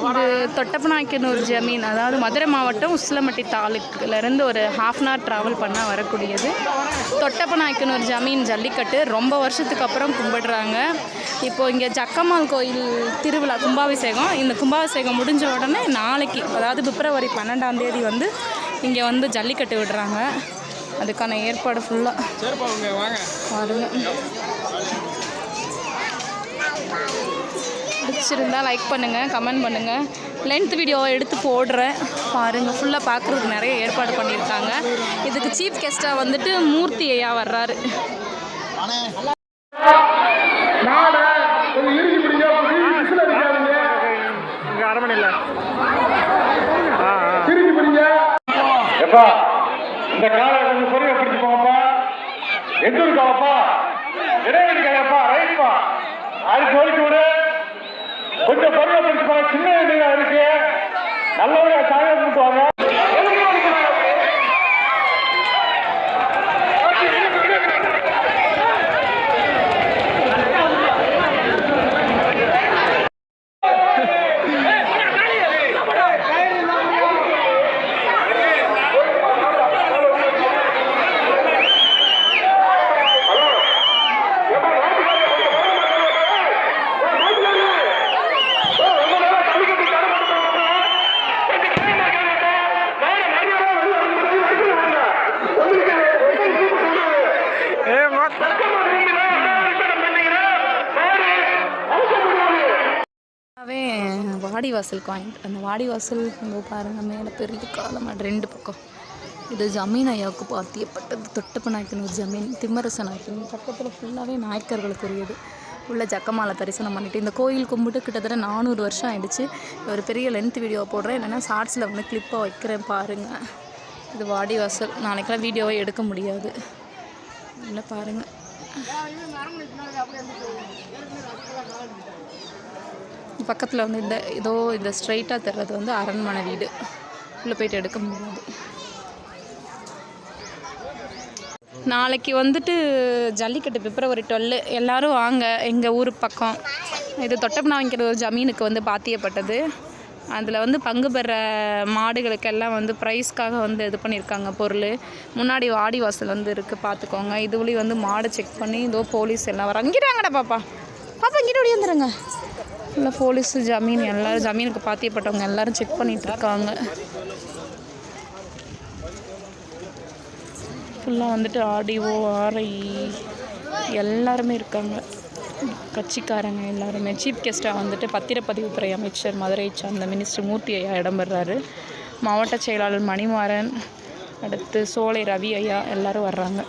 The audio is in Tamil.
இது தொட்டப்பநாயக்கனூர் ஜமீன் அதாவது மதுரை மாவட்டம் உசிலம்பட்டி தாலுக்குலேருந்து ஒரு ஹாஃப் அன் ஹவர் ட்ராவல் பண்ணால் வரக்கூடியது. தொட்டப்பநாயக்கனூர் ஜமீன் ஜல்லிக்கட்டு ரொம்ப வருஷத்துக்கு அப்புறம் கும்பிடுறாங்க. இப்போ இங்கே ஜக்கம்மாள் கோயில் திருவிழா கும்பாபிஷேகம். இந்த கும்பாபிஷேகம் முடிஞ்ச உடனே நாளைக்கு அதாவது பிப்ரவரி பன்னெண்டாம் தேதி வந்து இங்கே வந்து ஜல்லிக்கட்டு விடுறாங்க. அதுக்கான ஏற்பாடு ஃபுல்லாக சரிப்பா பிடிச்சிருந்தா லைக் பண்ணுங்கள் கமெண்ட் பண்ணுங்கள் லென்த் வீடியோவை எடுத்து போடுறேன். பாருங்கள் ஃபுல்லாக பார்க்குறதுக்கு நிறைய ஏற்பாடு பண்ணியிருக்காங்க. இதுக்கு சீஃப் கெஸ்ட்டாக வந்துட்டு மூர்த்தி ஐயா வர்றாரு. எப்பா இந்த காலை கொஞ்சம் பொறுமை அதுக்கு ஒழிச்சு விடு. கொஞ்சம் பொறுமை பிடிச்சு போங்க சின்ன வண்டியா இருக்கு. நல்லபடியா சாயம் பண்ணிட்டு வாடிவாசல் காயின் அந்த வாடிவாசல் இங்கே பாருங்கள் மேலே பெரிய காலமாக ரெண்டு பக்கம். இது ஜமீன் ஐயாவுக்கு பாத்தியப்பட்டது. தொட்டப்ப நாயக்கனூர் ஜமீன் திம்மரச நாயக்கன். பக்கத்தில் ஃபுல்லாகவே நாயக்கர்களுக்குரியது. உள்ள ஜக்கமாலை தரிசனம் பண்ணிட்டு இந்த கோயில் கும்பிட்டு கிட்டத்தட்ட நானூறு வருஷம் ஆயிடுச்சு. ஒரு பெரிய லென்த் வீடியோ போடுறேன். இல்லைன்னா ஷார்ட்ஸில் வந்து கிளிப்பாக வைக்கிறேன் பாருங்கள் இது வாடி வாசல் நாளைக்கெல்லாம் வீடியோவை எடுக்க முடியாது. இல்லை பாருங்கள் பக்கத்தில் வந்து இந்த இதோ இந்த ஸ்ட்ரைட்டாக தர்றது வந்து அரண்மனை வீடு. உள்ளே போயிட்டு எடுக்க முடியாது. நாளைக்கு வந்துட்டு ஜல்லிக்கட்டு பிப்ரவரி டுவெல் எல்லோரும் வாங்க. எங்கள் ஊர் பக்கம். இது தொட்டப்பனாவிக்கிற ஒரு ஜமீனுக்கு வந்து பாத்தியப்பட்டது. அதில் வந்து பங்கு பெற மாடுகளுக்கெல்லாம் வந்து ப்ரைஸ்க்காக வந்து இது பண்ணியிருக்காங்க பொருள். முன்னாடி வாடி வாசல் வந்து இருக்குது பார்த்துக்கோங்க இதுவழி வந்து மாடு செக் பண்ணி இதோ போலீஸ் எல்லாம் வர இங்கிட்டாங்கடா பாப்பா. பாப்பா இங்கிட்ட ஓடி வந்துடுங்க இல்லை போலீஸு ஜமீன் எல்லோரும் ஜமீனுக்கு பாத்தியப்பட்டவங்க எல்லாரும் செக் பண்ணிகிட்ருக்காங்க இருக்காங்க ஃபுல்லாக வந்துட்டு ஆடிஓ ஆர்ஐ எல்லாருமே இருக்காங்க. கட்சிக்காரங்க எல்லாருமே. சீஃப் கெஸ்ட்டாக வந்துட்டு பத்திரப்பதிவுத்துறை அமைச்சர் மதுரை சார்ந்த மினிஸ்டர் மூர்த்தி ஐயா இடம்பெறாரு. மாவட்ட செயலாளர் மணிமாறன் அடுத்து சோலை ரவி ஐயா எல்லோரும் வர்றாங்க.